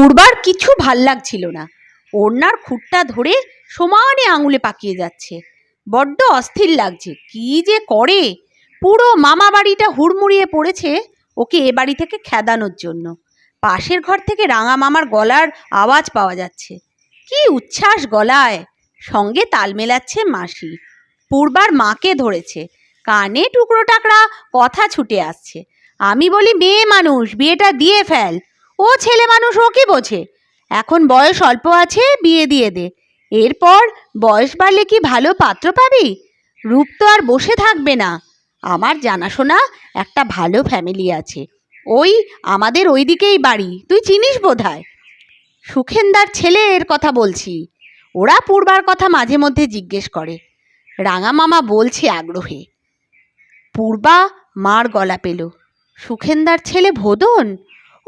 পূর্বার কিছু ভালো লাগছিল না। ওড়নার খুঁটটা ধরে সমানে আঙুলে পাকিয়ে যাচ্ছে। বড্ড অস্থির লাগছে, কি যে করে? পুরো মামা বাড়িটা হুড়মুড়িয়ে পড়েছে ওকে এ বাড়ি থেকে খেদানোর জন্য। পাশের ঘর থেকে রাঙা মামার গলার আওয়াজ পাওয়া যাচ্ছে। কি উচ্ছ্বাস গলায়। সঙ্গে তাল মেলাচ্ছে মাসি। পূর্বার মাকে ধরেছে। কানে টুকরো টাকরা কথা ছুটে আসছে। আমি বলি, মেয়ে মানুষ, বিয়েটা দিয়ে ফেল। ও ছেলে মানুষ, ও কি বোঝে? এখন বয়স অল্প আছে, বিয়ে দিয়ে দে। এরপর বয়স বাড়লে কি ভালো পাত্র পাবি? রূপ তো আর বসে থাকবে না। আমার জানাশোনা একটা ভালো ফ্যামিলি আছে। ওই আমাদের ওইদিকেই বাড়ি। তুই চিনিস বোধহয়? সুখেন্দার ছেলে এর কথা বলছি। ওরা পূর্বার কথা মাঝে মধ্যে জিজ্ঞেস করে। রাঙা মামা বলছে আগ্রহে। পূর্বা মার গলা পেল। সুখেন্দার ছেলে ভোদন?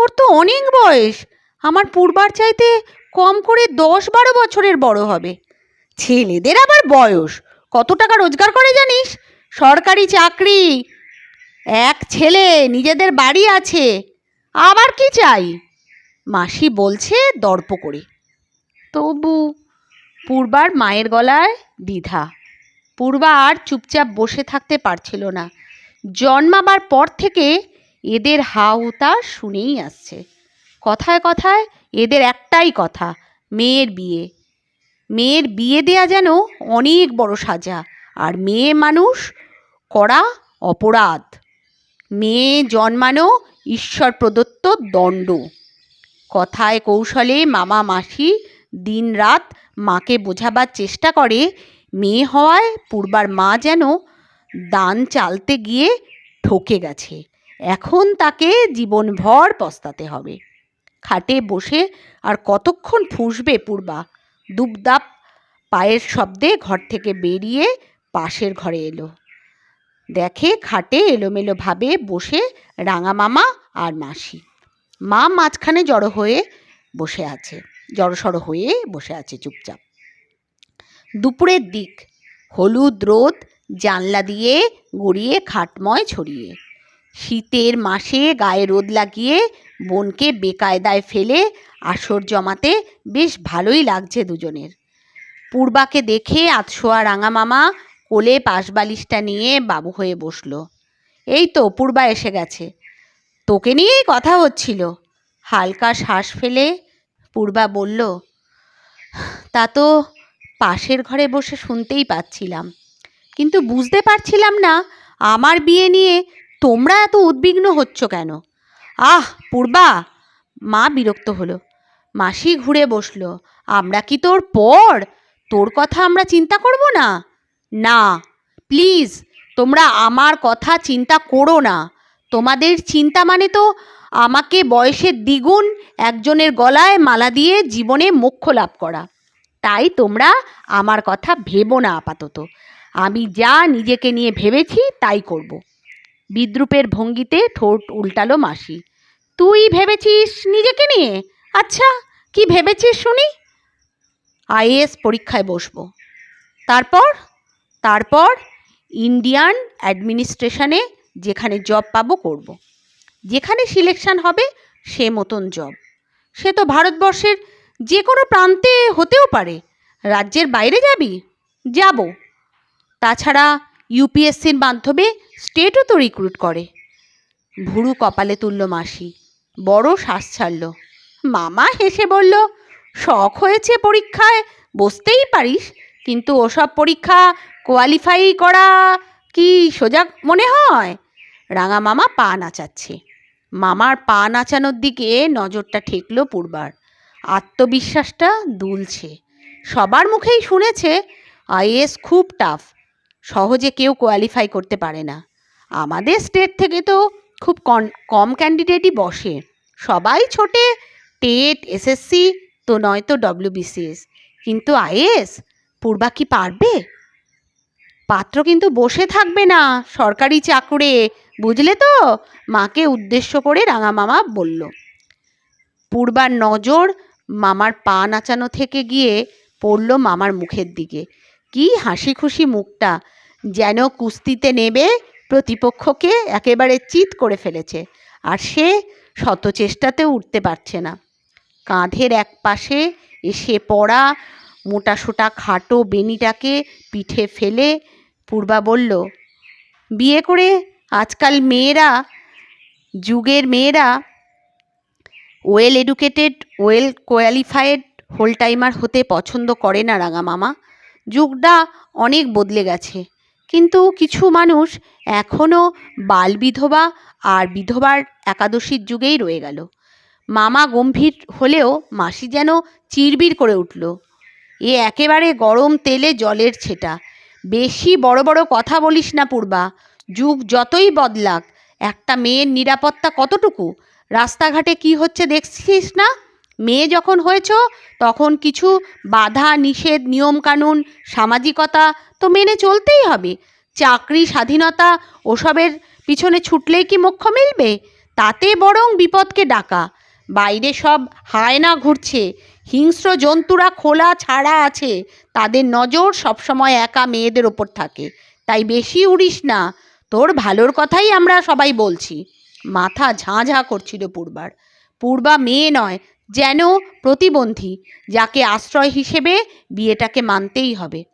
ওর তো অনেক বয়স। আমার পূর্বার চাইতে কম করে দশ বারো বছরের বড় হবে। ছেলেদের আবার বয়স। কত টাকা রোজগার করে জানিস? সরকারি চাকরি। এক ছেলে, নিজেদের বাড়ি আছে। আবার কি চাই? মাসি বলছে দর্প করে। তবু পূর্বার মায়ের গলায় দ্বিধা। পূর্বা আর চুপচাপ বসে থাকতে পারছিল না। জন্মাবার পর থেকে এদের হাউতা শুনেই আসছে। কথায় কথায় এদের একটাই কথা, মেয়ের বিয়ে। মেয়ের বিয়ে দেয়া যেন অনেক বড় সাজা, আর মেয়ে মানুষ করা অপরাধ। মেয়ে জন্মানো ঈশ্বর প্রদত্ত দণ্ড। কথায় কৌশলে মামা মাসি দিনরাত মাকে বোঝাবার চেষ্টা করে, মেয়ে হওয়ায় পূর্বার মা যেন দান চালতে গিয়ে ঠকে গেছে। এখন তাকে জীবনভর পস্তাতে হবে। খাটে বসে আর কতক্ষণ ফুঁসবে পূর্বা? দুপদাপ পায়ের শব্দে ঘর থেকে বেরিয়ে পাশের ঘরে এলো। দেখে খাটে এলোমেলো ভাবে বসে রাঙা মামা আর মাসি। মা মাঝখানে জড়ো হয়ে বসে আছে, জড়সড় হয়ে বসে আছে চুপচাপ। দুপুরের দিক, হলুদ রোদ, জানলা দিয়ে গড়িয়ে খাটময় ছড়িয়ে। শীতের মাসে গায়ে রোদ লাগিয়ে বোনকে বেকায়দায় ফেলে আসর জমাতে বেশ ভালোই লাগছে দুজনের। পূর্বাকে দেখে আতশোয়া রাঙা মামা কোলে পাশবালিশটা নিয়ে বাবু হয়ে বসল। এই তো, পূর্বা এসে গেছে। তোকে নিয়েই কথা হচ্ছিল। হালকা শ্বাস ফেলে পূর্বা বলল, তা তো পাশের ঘরে বসে শুনতেই পাচ্ছিলাম। কিন্তু বুঝতে পারছিলাম না, আমার বিয়ে নিয়ে তোমরা এত উদ্বিগ্ন হচ্ছ কেন? আহ, পূর্বা! মা বিরক্ত হলো। মাসি ঘুরে বসল। আমরা কি তোর পর? তোর কথা আমরা চিন্তা করব না? না, প্লিজ, তোমরা আমার কথা চিন্তা করো না। তোমাদের চিন্তা মানে তো আমাকে বয়সের দ্বিগুণ একজনের গলায় মালা দিয়ে জীবনে মোক্ষ লাভ করা। তাই তোমরা আমার কথা ভেবো না আপাতত। আমি যা নিজেকে নিয়ে ভেবেছি তাই করব। বিদ্রুপের ভঙ্গিতে ঠোঁট উল্টালো মাসি। তুই ভেবেছিস নিজেকে নিয়ে? আচ্ছা কি ভেবেছিস শুনি? আইএস পরীক্ষায় বসবো। তারপর? তারপর ইন্ডিয়ান অ্যাডমিনিস্ট্রেশনে যেখানে জব পাবো করব। যেখানে সিলেকশন হবে সে মতন জব। সে তো ভারতবর্ষের যে কোনো প্রান্তে হতেও পারে। রাজ্যের বাইরে যাবি? যাব। তাছাড়া ইউপিএসসির মাধ্যমে স্টেটও তো রিক্রুট করে। ভুরু কপালে তুলল মাসি, বড় শ্বাস ছাড়ল। মামা হেসে বলল, শখ হয়েছে পরীক্ষায়, বসতেই পারিস, কিন্তু ওসব পরীক্ষা কোয়ালিফাই করা কি সোজা মনে হয়? রাঙা মামা পা নাচাচ্ছে। মামার পা নাচানোর দিকে নজরটা ঠেকল পূর্বার। আত্মবিশ্বাসটা দুলছে। সবার মুখেই শুনেছে আইএস খুব টাফ সহজে কেউ কোয়ালিফাই করতে পারে না। আমাদের স্টেট থেকে তো খুব কম ক্যান্ডিডেটই বসে। সবাই ছোটে, টেট এসএসসি তো নয়তো ডব্লিউবিসিএস কিন্তু আইএস পূর্বা কি পারবে? পাত্র কিন্তু বসে থাকবে না সরকারি চাকরে, বুঝলে তো? মাকে উদ্দেশ্য করে রাঙা মামা বলল। পূর্বার নজর মামার পা নাচানো থেকে গিয়ে পড়ল মামার মুখের দিকে। কি হাসি খুশি মুখটা, যেন কুস্তিতে নেবে প্রতিপক্ষকে একেবারে চিত করে ফেলেছে আর সে শত চেষ্টাতেও উঠতে পারছে না। কাঁধের এক পাশে এসে পড়া মোটাসোটা খাটো বেনিটাকে পিঠে ফেলে পূর্বা বলল, বিয়ে করে আজকাল মেয়েরা, যুগের মেয়েরা, well educated, well qualified whole timer হতে পছন্দ করে না রাঙা মামা। যুগটা অনেক বদলে গেছে। কিন্তু কিছু মানুষ এখনও বাল বিধবা আর বিধবার একাদশীর যুগেই রয়ে গেল। মামা গম্ভীর হলেও মাসি যেন চিরবির করে উঠল। এ একেবারে গরম তেলে জলের ছেটা। বেশি বড় বড় কথা বলিস না পূর্বা। যুগ যতই বদলাক, একটা মেয়ের নিরাপত্তা কতটুকু? রাস্তাঘাটে কি হচ্ছে দেখছিস না? মেয়ে যখন হয়েছ, তখন কিছু বাধা, নিষেধ, নিয়মকানুন, সামাজিকতা তো মেনে চলতেই হবে। চাকরি, স্বাধীনতা, ওসবের পিছনে ছুটলেই কি মোক্ষ মিলবে? তাতে বরং বিপদকে ডাকা। বাইরে সব হায়না ঘুরছে। হিংস্র জন্তুরা খোলা ছাড়া আছে। তাদের নজর সবসময় একা মেয়েদের ওপর থাকে। তাই বেশি উড়িস না। তোর ভালোর কথাই আমরা সবাই বলছি। মাথা ঝাঁ ঝাঁ করছিল পূর্বার। পূর্বা মেয়ে নয় যেন প্রতিবন্ধী, যাকে আশ্রয় হিসেবে বিয়েটাকে মানতেই হবে।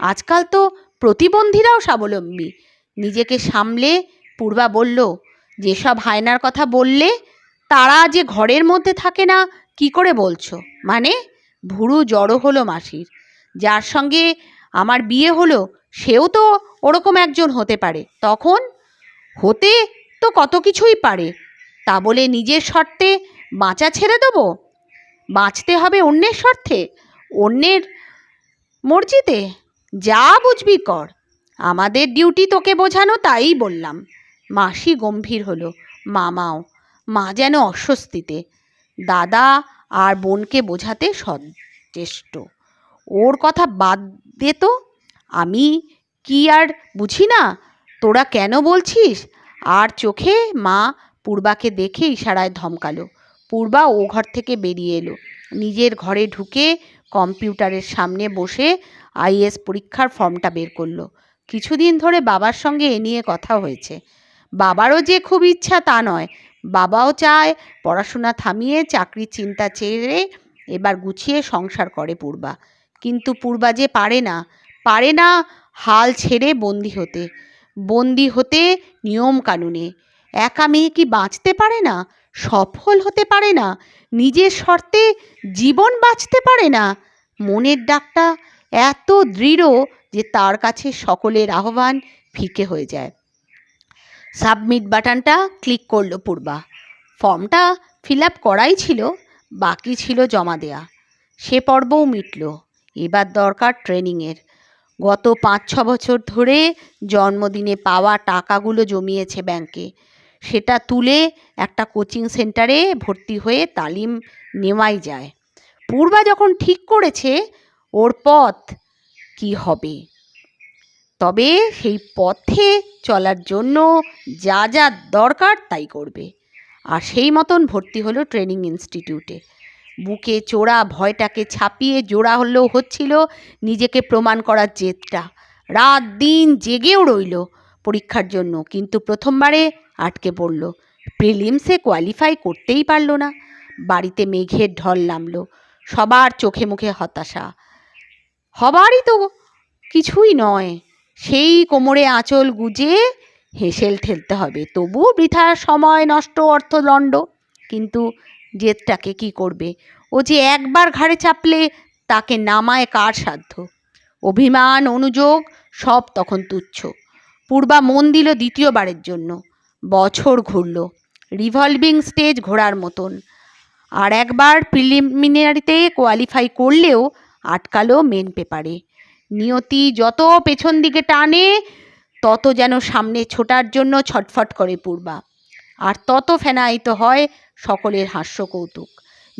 আজকাল তো প্রতিবন্ধীরাও স্বাবলম্বী। নিজেকে সামলে পূর্বা বলল, যেসব হায়নার কথা বললে, তারা যে ঘরের মধ্যে থাকে না, কি করে বলছো? মানে ভুরু জড়ো হলো মাসির। যার সঙ্গে আমার বিয়ে হলো, সেও তো ওরকম একজন হতে পারে। তখন হতে তো কত কিছুই পারে। তা বলে নিজের শর্তে বাঁচা ছেড়ে দেবো? বাঁচতে হবে অন্যের স্বার্থে, অন্যের মর্জিতে? যা বুঝবি কর। আমাদের ডিউটি তোকে বোঝানো তাই বললাম। মাসি গম্ভীর হলো। মামাও, মা যেন অস্বস্তিতে। দাদা আর বোনকে বোঝাতে সচেষ্ট। ওর কথা বাদ দে তো। আমি কি আর বুঝি না? তোরা কেন বলছিস? আর চোখে মা পূর্বাকে দেখে ইশারায় ধমকালো। পূর্বা ও ঘর থেকে বেরিয়ে এলো। নিজের ঘরে ঢুকে কম্পিউটারের সামনে বসে আইএস পরীক্ষার ফর্মটা বের করল। কিছুদিন ধরে বাবার সঙ্গে এ নিয়ে কথা হয়েছে। বাবারও যে খুব ইচ্ছা তা নয়। বাবাও চায় পড়াশোনা থামিয়ে চাকরির চিন্তা ছেড়ে এবার গুছিয়ে সংসার করে পূর্বা। কিন্তু পূর্বা যে পারে না পারে না হাল ছেড়ে বন্দি হতে। বন্দি হতে নিয়ম কানুনে একা মেয়ে কি বাঁচতে পারে না? সফল হতে পারে না? নিজের শর্তে জীবন বাঁচতে পারে না? মনের ডাকটা এত দৃঢ় যে তার কাছে সকলের আহ্বান ফিকে হয়ে যায়। সাবমিট বাটনটা ক্লিক করল পূর্বা। ফর্মটা ফিল আপ করাই ছিল, বাকি ছিল জমা দেয়া। সে পর্বও মিটল। এবার দরকার ট্রেনিংয়ের। গত পাঁচ ছ বছর ধরে জন্মদিনে পাওয়া টাকাগুলো জমিয়েছে ব্যাংকে। সেটা তুলে একটা কোচিং সেন্টারে ভর্তি হয়ে তালিম নেওয়াই যায়। পূর্বা যখন ঠিক করেছে, ওর পথ কি হবে? তবে সেই পথে চলার জন্য যা যা দরকার তাই করবে। আর সেই মতন ভর্তি হলো ট্রেনিং ইনস্টিটিউটে। বুকে চোরা ভয়টাকে ছাপিয়ে জোড়া হলেও হচ্ছিল নিজেকে প্রমাণ করার জেদটা। রাত দিন জেগেও রইল পরীক্ষার জন্য, কিন্তু প্রথমবারে আটকে পড়ল। প্রিলিমসে কোয়ালিফাই করতেই পারল না। বাড়িতে মেঘের ঢল নামলো। সবার চোখে মুখে হতাশা। হবারই তো কিছুই নয়। সেই কোমরে আঁচল গুজে হেসেল ঠেলতে হবে। তবু বৃথা সময়, নষ্ট অর্থদণ্ড কিন্তু জেদটাকে কি করবে? ও যে একবার ঘাড়ে চাপলে তাকে নামায় কার সাধ্য? অভিমান, অনুযোগ সব তখন তুচ্ছ। পূর্বা মন দিল দ্বিতীয়বারের জন্য। বছর ঘুরল। রিভলভিং স্টেজ ঘোরার মতন। আর একবার প্রিলিমিনারিতে কোয়ালিফাই করলেও আটকালো মেন পেপারে। নিয়তি যত পেছন দিকে টানে, তত যেন সামনে ছোটার জন্য ছটফট করে পূর্বা। আর তত ফেনায়িত হয় সকলের হাস্য কৌতুক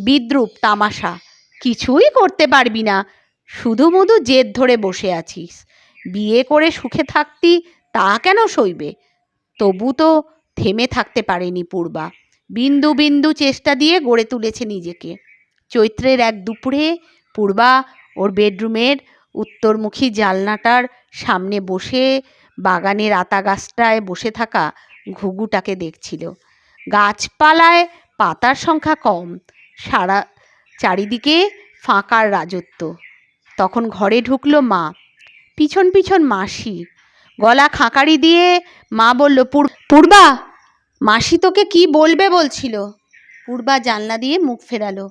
বিদ্রুপ, তামাশা, কিছুই করতে পারবি না। শুধু মুধু জেদ ধরে বসে আছিস। বিয়ে করে সুখে থাকতি তা কেন সইবে? তবু তো থেমে থাকতে পারেনি পূর্বা। বিন্দু বিন্দু চেষ্টা দিয়ে গড়ে তুলেছে নিজেকে। চৈত্রের এক দুপুরে পূর্বা ওর বেডরুমের উত্তরমুখী জালনাটার সামনে বসে বাগানের আতা গাছটায় বসে থাকা ঘুঘুটাকে দেখছিল। গাছপালায় পাতার সংখ্যা কম, সারা চারিদিকে ফাঁকার রাজত্ব। তখন ঘরে ঢুকলো মা, পিছন পিছন মাসি গলা খাঁকারি দিয়ে মা বলল, "পূর- পূর্বা, মাসি তোকে কি বলবে? বলছিল। পূর্বা জানলা দিয়ে মুখ ফেরালো।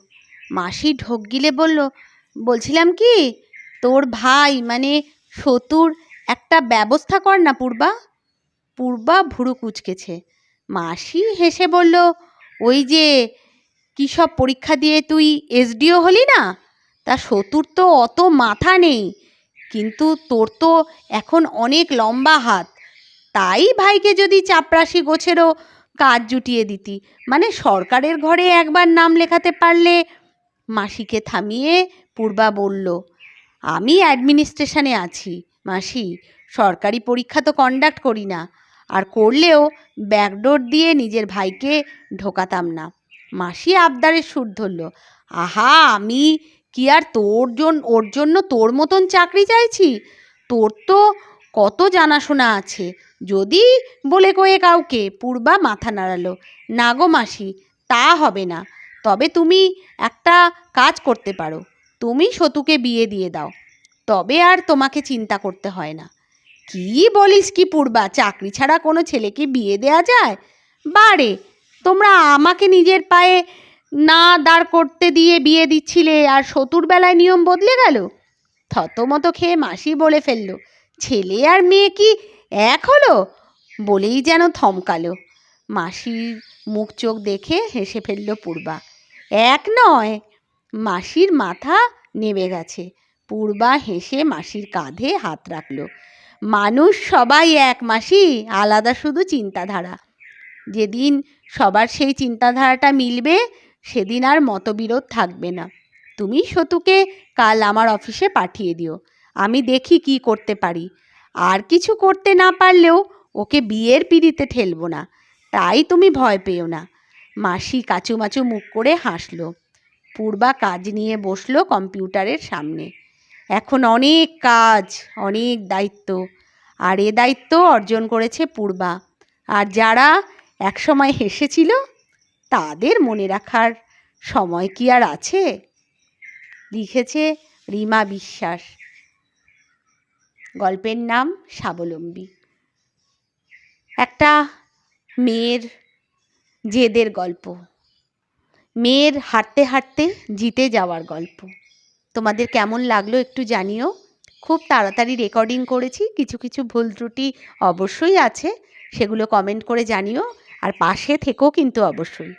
মাসি ঢোক গিলে বলল, বলছিলাম কি, তোর ভাই মানে সতুর একটা ব্যবস্থা কর না পূর্বা? পূর্বা ভুরু কুচকেছে। মাসি হেসে বলল, ওই যে কী সব পরীক্ষা দিয়ে তুই এসডিও হলি না? তা সতুর তো অত মাথা নেই। কিন্তু তোর তো এখন অনেক লম্বা হাত। তাই ভাইকে যদি চাপরাশি গোছেরও কাজ জুটিয়ে দিতি। মানে সরকারের ঘরে একবার নাম লেখাতে পারলে মাসিকে থামিয়ে পূর্বা বলল, আমি অ্যাডমিনিস্ট্রেশনে আছি, মাসি। সরকারি পরীক্ষা তো কন্ডাক্ট করি না। আর করলেও ব্যাকডোর দিয়ে নিজের ভাইকে ঢোকাতাম না। মাসি আবদারের সুর ধরল, আহা, আমি কি আর তোর জন্য ওর জন্য তোর মতন চাকরি চাইছি? তোর তো কত জানাশোনা আছে। যদি বলে কয়ে কাউকে, পূর্বা মাথা নাড়ালো। না গো মাসি, তা হবে না। তবে তুমি একটা কাজ করতে পারো। তুমি সতুকে বিয়ে দিয়ে দাও। তবে আর তোমাকে চিন্তা করতে হয় না। কি বলিস কি পূর্বা, চাকরি ছাড়া কোনো ছেলেকে বিয়ে দেয়া যায়? বারে, তোমরা আমাকে নিজের পায়ে না দাঁড় করতে দিয়ে বিয়ে দিচ্ছিলে আর সতুর বেলায় নিয়ম বদলে গেল? থতমতো খেয়ে মাসি বলে ফেলল, ছেলে আর মেয়ে কি এক হলো? বলেই যেন থমকালো। মাসির মুখ চোখ দেখে হেসে ফেলল পূর্বা, এক নয়, মাসির মাথা নেমে গেছে। পূর্বা হেসে মাসির কাঁধে হাত রাখল, মানুষ সবাই এক মাসি, আলাদা শুধু চিন্তাধারা। যেদিন সবার সেই চিন্তাধারাটা মিলবে সেদিন আর মতবিরোধ থাকবে না। তুমি সতুকে কাল আমার অফিসে পাঠিয়ে দিও। আমি দেখি কি করতে পারি। আর কিছু করতে না পারলেও ওকে বিয়ের পিড়িতে ঠেলবো না। তাই তুমি ভয় পেও না। মাসি কাচুমাচু মুখ করে হাসলো। পূর্বা কাজ নিয়ে বসল কম্পিউটারের সামনে। এখন অনেক কাজ, অনেক দায়িত্ব। আর এ দায়িত্ব অর্জন করেছে পূর্বা। আর যারা একসময় হেসেছিল তাদের মনে রাখার সময় কি আর আছে? লিখেছে রিমা বিশ্বাস। গল্পের নাম স্বাবলম্বী। একটা মেয়ের জেদের গল্প। মেয়ের হাঁটতে হাঁটতে জিতে যাওয়ার গল্প। তোমাদের কেমন লাগল একটু জানিও। খুব তাড়াতাড়ি রেকর্ডিং করেছি, কিছু কিছু ভুল ত্রুটি অবশ্যই আছে, সেগুলো কমেন্ট করে জানিও। আর পাশে থেকেও কিন্তু অবশ্যই।